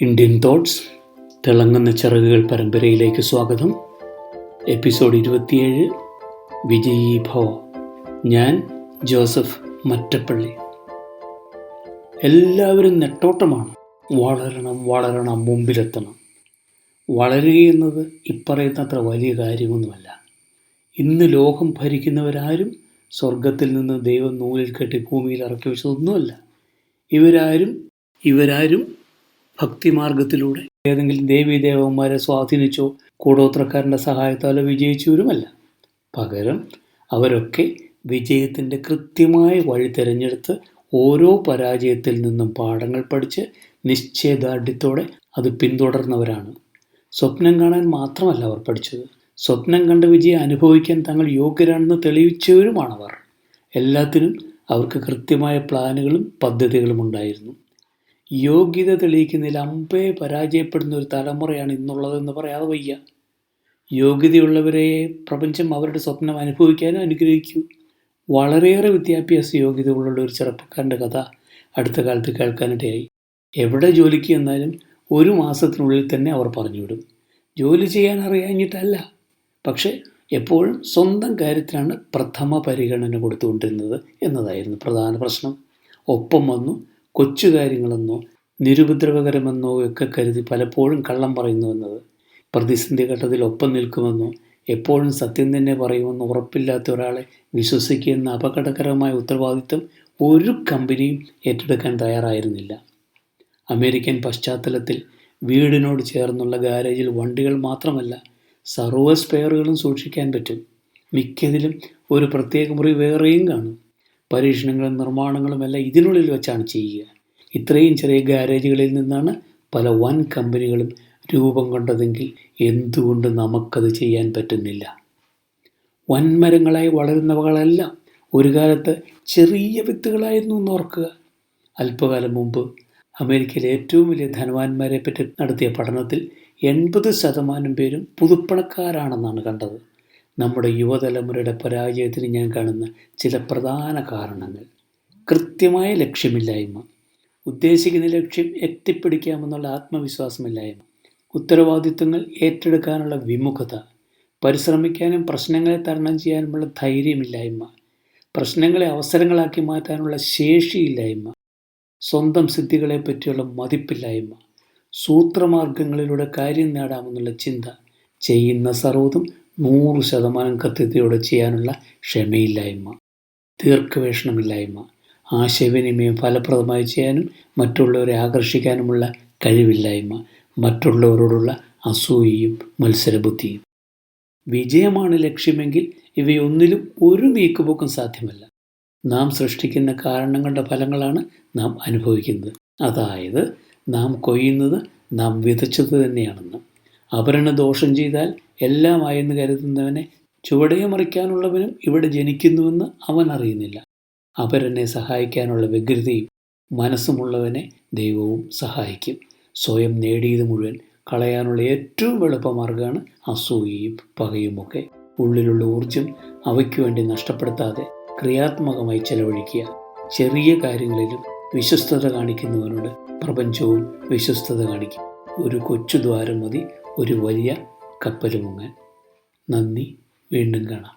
Indian thoughts തിളങ്ങുന്ന ചിറകുകൾ പരമ്പരയിലേക്ക് സ്വാഗതം. എപ്പിസോഡ് ഇരുപത്തിയേഴ് വിജയീ ഭവ. ഞാൻ ജോസഫ് മറ്റപ്പള്ളി. എല്ലാവരും നെട്ടോട്ടമാണ്. വളരണം വളരണം മുമ്പിലെത്തണം. വളരുക എന്നത് ഇപ്പറയുന്നത്ര വലിയ കാര്യമൊന്നുമല്ല. ഇന്ന് ലോകം ഭരിക്കുന്നവരാരും സ്വർഗത്തിൽ നിന്ന് ദൈവം നൂലിൽ കെട്ടി ഭൂമിയിൽ ഇറക്കി വെച്ചതൊന്നുമല്ല. ഇവരാരും ഇവരാരും ഭക്തിമാർഗത്തിലൂടെ. ഏതെങ്കിലും ദേവീദേവന്മാരെ സ്വാധീനിച്ചോ കൂടോത്രക്കാരന്റെ സഹായത്താലോ വിജയിച്ചവരുമല്ല. പകരം അവരൊക്കെ വിജയത്തിന്റെ കൃത്യമായ വഴി തിരഞ്ഞെടുത്ത് ഓരോ പരാജയത്തിൽ നിന്നും പാഠങ്ങൾ പഠിച്ച് നിശ്ചയദാർഢ്യത്തോടെ അത് പിന്തുടർന്നവരാണ്. സ്വപ്നം കാണാൻ മാത്രമല്ല അവർ പഠിച്ചത്. സ്വപ്നം കണ്ട വിജയം അനുഭവിക്കാൻ തങ്ങൾ യോഗ്യരാണെന്ന് തെളിയിച്ചവരുമാണവർ. എല്ലാത്തിനും അവർക്ക് കൃത്യമായ പ്ലാനുകളും പദ്ധതികളും ഉണ്ടായിരുന്നു. യോഗ്യത തെളിയിക്കുന്നതിൽ അമ്പേ പരാജയപ്പെടുന്ന ഒരു തലമുറയാണ് ഇന്നുള്ളതെന്ന് പറയാതെ വയ്യ. യോഗ്യതയുള്ളവരെ പ്രപഞ്ചം അവരുടെ സ്വപ്നം അനുഭവിക്കാനും അനുഗ്രഹിക്കൂ. വളരെയേറെ വിദ്യാഭ്യാസ യോഗ്യത ഉള്ള ഒരു ചെറുപ്പക്കാരന്റെ കഥ അടുത്ത കാലത്ത് കേൾക്കാനിടയായി. എവിടെ ജോലിക്ക് ചെന്നാലും ഒരു മാസത്തിനുള്ളിൽ തന്നെ അവർ പറഞ്ഞുവിടും. ജോലി ചെയ്യാൻ അറിയാഞ്ഞിട്ടല്ല. പക്ഷേ എപ്പോഴും സ്വന്തം കാര്യത്തിനാണ് പ്രഥമ പരിഗണന കൊടുത്തുകൊണ്ടിരുന്നത് എന്നതായിരുന്നു പ്രധാന പ്രശ്നം. ഒപ്പം വന്നു കൊച്ചു കാര്യങ്ങളെന്നോ നിരുപദ്രവകരമെന്നോ ഒക്കെ കരുതി പലപ്പോഴും കള്ളം പറയുന്നുവെന്നത് പ്രതിസന്ധി ഘട്ടത്തിൽ ഒപ്പം നിൽക്കുമെന്നോ എപ്പോഴും സത്യം തന്നെ പറയുമെന്ന് ഉറപ്പില്ലാത്ത ഒരാളെ വിശ്വസിക്കുന്ന അപകടകരമായ ഉത്തരവാദിത്വം ഒരു കമ്പനിയും ഏറ്റെടുക്കാൻ തയ്യാറായിരുന്നില്ല. അമേരിക്കൻ പശ്ചാത്തലത്തിൽ വീടിനോട് ചേർന്നുള്ള ഗാരേജിൽ വണ്ടികൾ മാത്രമല്ല സർവ സ്പെയറുകളും സൂക്ഷിക്കാൻ പറ്റും. മിക്കതിലും ഒരു പ്രത്യേക മുറി വേറെയും കാണും. പരീക്ഷണങ്ങളും നിർമ്മാണങ്ങളും എല്ലാം ഇതിനുള്ളിൽ വെച്ചാണ് ചെയ്യുക. ഇത്രയും ചെറിയ ഗാരേജുകളിൽ നിന്നാണ് പല വൻ കമ്പനികളും രൂപം കൊണ്ടതെങ്കിൽ എന്തുകൊണ്ട് നമുക്കത് ചെയ്യാൻ പറ്റുന്നില്ല? വൻമരങ്ങളായി വളരുന്നവകളെല്ലാം ഒരു കാലത്ത് ചെറിയ വിത്തുകളായിരുന്നു എന്ന് ഓർക്കുക. അല്പകാലം മുമ്പ് അമേരിക്കയിലെ ഏറ്റവും വലിയ ധനവാന്മാരെ പറ്റി നടത്തിയ പഠനത്തിൽ എൺപത് ശതമാനം പേരും പുതുപ്പണക്കാരാണെന്നാണ് കണ്ടത്. നമ്മുടെ യുവതലമുറയുടെ പരാജയത്തിന് ഞാൻ കാണുന്ന ചില പ്രധാന കാരണങ്ങൾ. കൃത്യമായ ലക്ഷ്യമില്ലായ്മ. ഉദ്ദേശിക്കുന്ന ലക്ഷ്യം എത്തിപ്പിടിക്കാമെന്നുള്ള ആത്മവിശ്വാസമില്ലായ്മ. ഉത്തരവാദിത്വങ്ങൾ ഏറ്റെടുക്കാനുള്ള വിമുഖത. പരിശ്രമിക്കാനും പ്രശ്നങ്ങളെ തരണം ചെയ്യാനുമുള്ള ധൈര്യമില്ലായ്മ. പ്രശ്നങ്ങളെ അവസരങ്ങളാക്കി മാറ്റാനുള്ള ശേഷിയില്ലായ്മ. സ്വന്തം സിദ്ധികളെ പറ്റിയുള്ള മതിപ്പില്ലായ്മ. സൂത്രമാർഗങ്ങളിലൂടെ കാര്യം നേടാമെന്നുള്ള ചിന്ത. ചെയ്യുന്ന സർവതും നൂറ് ശതമാനം കൃത്യതയോടെ ചെയ്യാനുള്ള ക്ഷമയില്ലായ്മ ദീർഘവേഷണമില്ലായ്മ ആശയവിനിമയം ഫലപ്രദമായി ചെയ്യാനും മറ്റുള്ളവരെ ആകർഷിക്കാനുമുള്ള കഴിവില്ലായ്മ മറ്റുള്ളവരോടുള്ള അസൂയയും മത്സരബുദ്ധിയും. വിജയമാണ് ലക്ഷ്യമെങ്കിൽ ഇവയൊന്നിലും ഒരു നീക്കുപോക്കും സാധ്യമല്ല. നാം സൃഷ്ടിക്കുന്ന കാരണങ്ങളുടെ ഫലങ്ങളാണ് നാം അനുഭവിക്കുന്നത്. അതായത് നാം കൊയ്യുന്നത് നാം വിതച്ചത് തന്നെയാണെന്ന്. അപരണ ദോഷം ചെയ്താൽ എല്ലാമായെന്ന് കരുതുന്നവനെ ചുവടയെ മറിക്കാനുള്ളവനും ഇവിടെ ജനിക്കുന്നുവെന്ന് അവൻ അറിയുന്നില്ല. അപരനെ സഹായിക്കാനുള്ള വ്യഗ്രതയും മനസ്സുമുള്ളവനെ ദൈവവും സഹായിക്കും. സ്വയം നേടിയത് മുഴുവൻ കളയാനുള്ള ഏറ്റവും എളുപ്പമാർഗമാണ് അസൂയയും പകയുമൊക്കെ. ഉള്ളിലുള്ള ഊർജം അവയ്ക്ക് വേണ്ടി നഷ്ടപ്പെടുത്താതെ ക്രിയാത്മകമായി ചെലവഴിക്കുക. ചെറിയ കാര്യങ്ങളിലും വിശ്വസ്തത കാണിക്കുന്നവനോട് പ്രപഞ്ചവും വിശ്വസ്തത കാണിക്കും. ഒരു കൊച്ചു ദ്വാരം മതി ഒരു വലിയ കപ്പൽ മുങ്ങാൻ നന്ദി. വീണ്ടും കാണാം.